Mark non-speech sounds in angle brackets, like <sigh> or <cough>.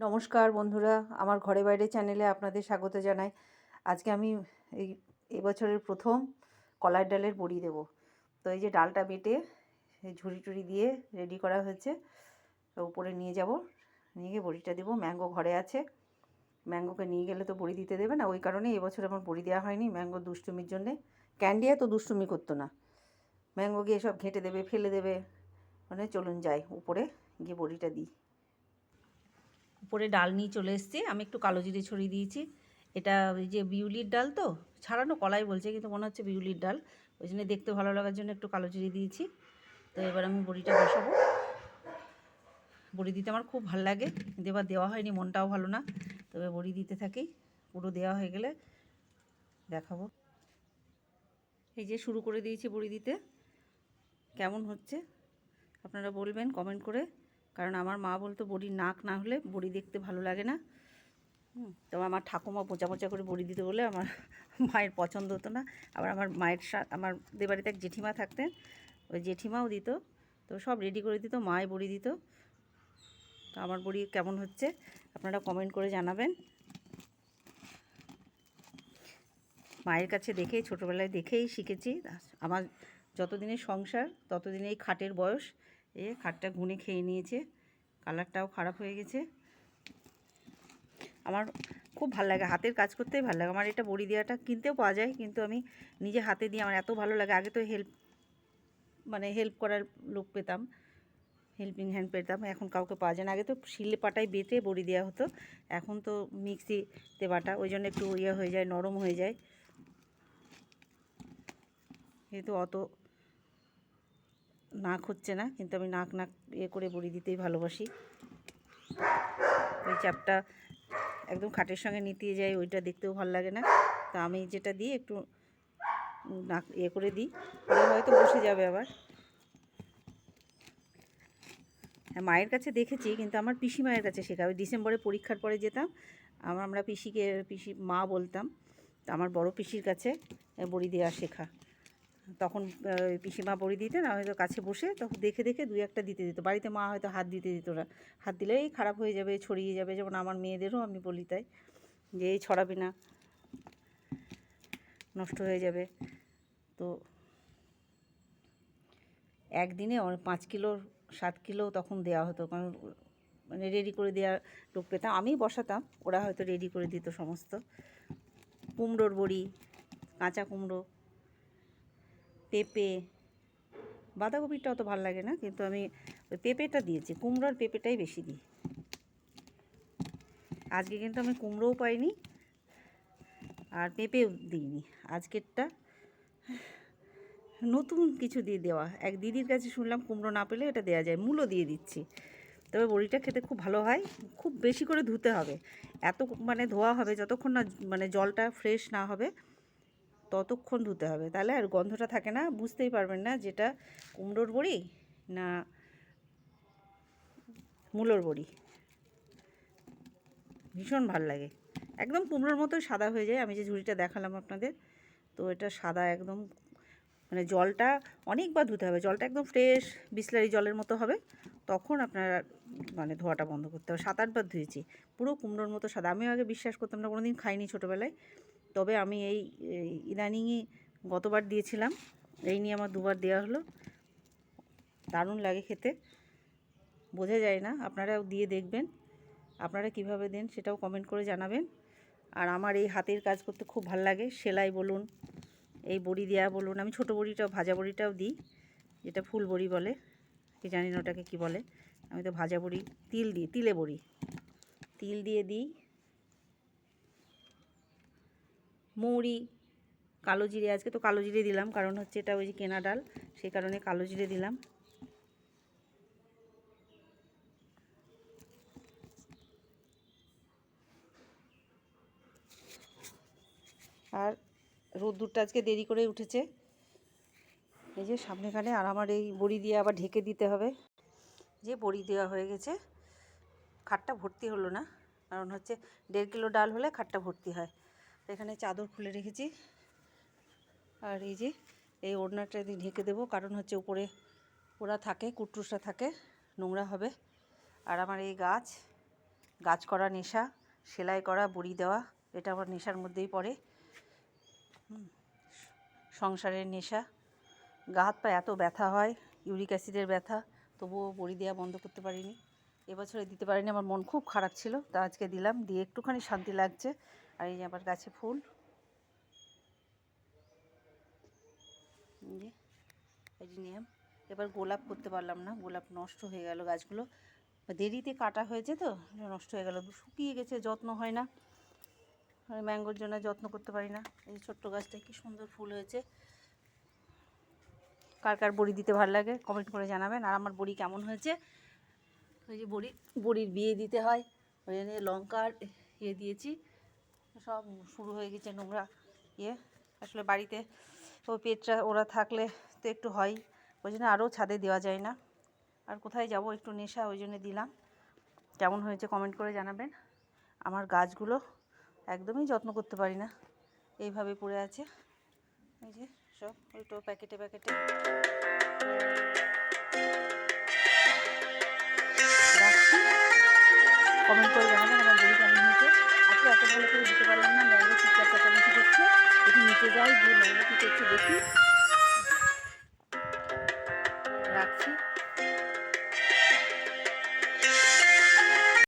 নমস্কার বন্ধুরা, আমার ঘরে বাইরে চ্যানেলে আপনাদের স্বাগত জানাই। আজকে আমি এই এবছরের প্রথম কলার ডালের বড়ি দেব। তো এই যে ডালটা বেটে ঝুড়ি টুড়ি দিয়ে রেডি করা হয়েছে উপরে নিয়ে যাব। নিয়ে গিয়ে বড়িটা দেবো। ম্যাঙ্গো ঘরে আছে। ম্যাঙ্গোকে নিয়ে গেলে তো বড়ি দিতে দেবে না, ওই কারণে এবছর আমার বড়ি দেওয়া হয়নি ম্যাঙ্গো দুষ্টুমির জন্যে। ক্যান্ডিয়া তো দুষ্টুমি করতো না। ম্যাঙ্গো গিয়ে সব ঘেঁটে দেবে, ফেলে দেবে। মানে চলুন যাই, উপরে গিয়ে বড়িটা দিই। উপরে ডাল নিয়ে চলে এসেছি। আমি একটু কালো জিরে ছড়িয়ে দিয়েছি। এটা ওই যে বিউলির ডাল তো, ছাড়ানো কলাই বলছে, কিন্তু মনে হচ্ছে বিউলির ডাল। ওই জন্য দেখতে ভালো লাগার জন্য একটু কালো জিরে দিয়েছি। তো এবার আমি বড়িটা বসাবো। বড়ি দিতে আমার খুব ভালো লাগে। কিন্তু এবার দেওয়া হয়নি, মনটাও ভালো না। তবে বড়ি দিতে থাকি। পুরো দেওয়া হয়ে গেলে দেখাবো। এই যে শুরু করে দিয়েছি বড়ি দিতে। কেমন হচ্ছে? আপনারা বলবেন কমেন্ট করে। কারণ আমার মা বলতো বড়ির নাক না হলে বড়ি দেখতে ভালো লাগে না। তো আমার ঠাকুমা পোঁচা পোঁচা করে বড়ি দিতে বলে আমার <laughs> মায়ের পছন্দ হতো না। আবার আমার মায়ের সা, আমার বাড়িতে এক জেঠিমা থাকতেন, ওই জেঠিমাও দিত, তো সব রেডি করে দিত, মায় বড়ি দিত। তো আমার বড়ি কেমন হচ্ছে আপনারা কমেন্ট করে জানাবেন। মায়ের কাছে দেখেই, ছোটোবেলায় দেখেই শিখেছি। আমার যতদিনের সংসার ততদিনেই খাটের বয়স এ খাটটা গুনে খেয়ে নিয়েছে। কালারটাও খারাপ হয়ে গেছে। আমার খুব ভালো লাগে, হাতের কাজ করতেই ভালো লাগে। আমার এটা বড়ি দেওয়াটা কিনতেও পাওয়া যায়, কিন্তু আমি নিজে হাতে দিয়ে আমার এত ভালো লাগে। আগে তো হেল্প মানে হেল্প করার লোক পেতাম হেল্পিং হ্যান্ড পেতাম, এখন কাউকে পাওয়া যায় না। আগে তো শিলে পাটায় বেটে বড়ি দেওয়া হতো, এখন তো মিক্সিতে বাটা, ওই জন্য একটু ইয়ে হয়ে যায়, নরম হয়ে যায়। যেহেতু অত নাক হচ্ছে না, কিন্তু আমি নাক নাক ইয়ে করে বড়ি দিতেই ভালোবাসি। ওই চাপটা একদম খাটের সঙ্গে নিতে যাই ওইটা দেখতেও ভালো লাগে না। তা আমি যেটা দিই একটু নাক ইয়ে করে দিই হয়তো বসে যাবে আবার। হ্যাঁ মায়ের কাছে দেখেছি, কিন্তু আমার পিসি মায়ের কাছে শেখা। ওই ডিসেম্বরে পরীক্ষার পরে যেতাম, আমার আমরা পিসিকে, পিসি মা বলতাম আমার বড় পিসির কাছে বড়ি দেওয়া শেখা। তখন পিসিমা বড়ি দিতেন হয়তো কাছে বসে তখন দেখে দেখে দুই একটা দিতে দিত। বাড়িতে মা হয়তো হাত দিতে দিত না। হাত দিলেই খারাপ হয়ে যাবে, ছড়িয়ে যাবে, যেমন আমার মেয়েদেরও আমি বলি তাই, যে এই ছড়াবে না, নষ্ট হয়ে যাবে। তো একদিনে পাঁচ কিলো, সাত কিলো তখন দেওয়া হতো, কারণ মানে রেডি করে দেওয়ার লোক পেতাম। আমি বসাতাম, ওরা হয়তো রেডি করে দিত সমস্ত। কুমড়োর বড়ি, কাঁচা কুমড়ো। পেঁপে। বাঁধাকপিটা অত ভালো লাগে না, কিন্তু আমি ওই পেঁপেটা দিয়েছি, কুমড়োর পেঁপেটাই বেশি দিই। আজকে কিন্তু আমি কুমড়োও পাইনি আর পেঁপেও দিইনি। আজকেরটা নতুন কিছু দিয়ে দেওয়া। এক দিদির কাছে শুনলাম কুমড়ো না পেলে এটা দেওয়া যায়, মূলও দিয়ে দিচ্ছি। তবে বড়িটা খেতে খুব ভালো হয়, খুব বেশি করে ধুতে হবে। এত মানে ধোয়া হবে যতক্ষণ না মানে জলটা ফ্রেশ না হবে ততক্ষণ ধুতে হবে। তাহলে আর গন্ধটা থাকে না, বুঝতেই পারবেন না যেটা কুমড়োর বড়ি না মূলোর বড়ি। ভীষণ ভালো লাগে। একদম কুমড়োর মতো সাদা হয়ে যায়। আমি যে ঝুড়িটা দেখালাম আপনাদের, তো এটা সাদা একদম মানে জলটা অনেকবার ধুতে হবে। জলটা একদম ফ্রেশ, বিসলারি জলের মতো হবে। তখন আপনার মানে ধোয়াটা বন্ধ করতে হবে। সাত আটবার ধুয়েছি। পুরো কুমড়োর মতো সাদা। আমিও আগে বিশ্বাস করতাম না কোনো দিন খাইনি ছোটোবেলায়। তবে আমি এই ইদানিংই গতবার দিয়েছিলাম। এই নিয়ে আমার দুবার দেওয়া হলো। দারুণ লাগে খেতে। বোঝা যায় না, আপনারাও দিয়ে দেখবেন। আপনারা কীভাবে দেন সেটাও কমেন্ট করে জানাবেন। আর আমার এই হাতের কাজ করতে খুব ভালো লাগে। সেলাই বলুন, এই বড়ি দেওয়া বলুন, আমি ছোটো বড়িটাও, ভাজা বড়িটাও দিই, যেটা ফুল বড়ি বলে। কি জানি না ওটাকে কী বলে। আমি তো ভাজা বড়ি, তিল দিই, তিলে বড়ি। তিল দিয়ে দিই মৌরি, কালো জিরে, আজকে তো কালো জিরে দিলাম, কারণ হচ্ছে এটা ওই যে কেনা ডাল, সেই কারণে কালো জিরে দিলাম। আর রোদ্দুরটা আজকে দেরি করে উঠেছে। এই যে সামনেখানে আর আমার এই বড়ি দিয়ে আবার ঢেকে দিতে হবে। যে বড়ি দেওয়া হয়ে গেছে, খাটটা ভর্তি হলো না, কারণ হচ্ছে দেড় কিলো ডাল হলে খাটটা ভর্তি হয়। এখানে চাদর খুলে রেখেছি। আর এই যে, এই ওড়নাটা দিয়ে ঢেকে দেবো, কারণ হচ্ছে উপরে ওরা থাকে কুট্টুসরা থাকে, নোংরা হবে। আর আমার এই গাছ গাছ করা নেশা, সেলাই করা, বড়ি দেওয়া, এটা আমার নেশার মধ্যেই পড়ে। সংসারের নেশা। গা হাত পা এত ব্যথা হয়, ইউরিক অ্যাসিডের ব্যথা, তবুও বড়ি দেওয়া বন্ধ করতে পারিনি। এবছরে দিতে পারিনি, আমার মন খুব খারাপ ছিল, তা আজকে দিলাম, দিয়ে একটুখানি শান্তি লাগছে। আর এই যে আবার গাছে ফুল। যে এবার গোলাপ করতে পারলাম না, গোলাপ নষ্ট হয়ে গেল গাছগুলো। দেরিতে কাটা হয়েছে তো, নষ্ট হয়ে গেল, শুকিয়ে গেছে, যত্ন হয় না। ম্যাঙ্গোর জন্য যত্ন করতে পারি না। এই ছোট্ট গাছটা কি সুন্দর ফুল হয়েছে। কার কার বড়ি দিতে ভালো লাগে কমেন্ট করে জানাবেন। আর আমার বড়ি কেমন হয়েছে? ওই যে বড়ি, বড়ির বিয়ে দিতে হয়। ওই জন্য লঙ্কার ইয়ে দিয়েছি। সব শুরু হয়ে গেছে নোংরা ইয়ে। আসলে বাড়িতে ও পেটটা, ওরা থাকলে তো একটু হয়। ওই জন্য আরও ছাদে দেওয়া যায় না। আর কোথায় যাব? একটু নেশা, ওই জন্য দিলাম। কেমন হয়েছে কমেন্ট করে জানাবেন। আমার গাছগুলো একদমই যত্ন করতে পারি না। এইভাবে পড়ে আছে। এই যে সব ওইটো প্যাকেটে প্যাকেটে। কমেন্ট করে জানাবেন আমার কেমন এত করে দিতে পারলাম না ম্যাঙ্গো চিৎকার চাচামেচি করছে? একটু নিচে যাই, গিয়ে ম্যাঙ্গো কী করছে দেখি।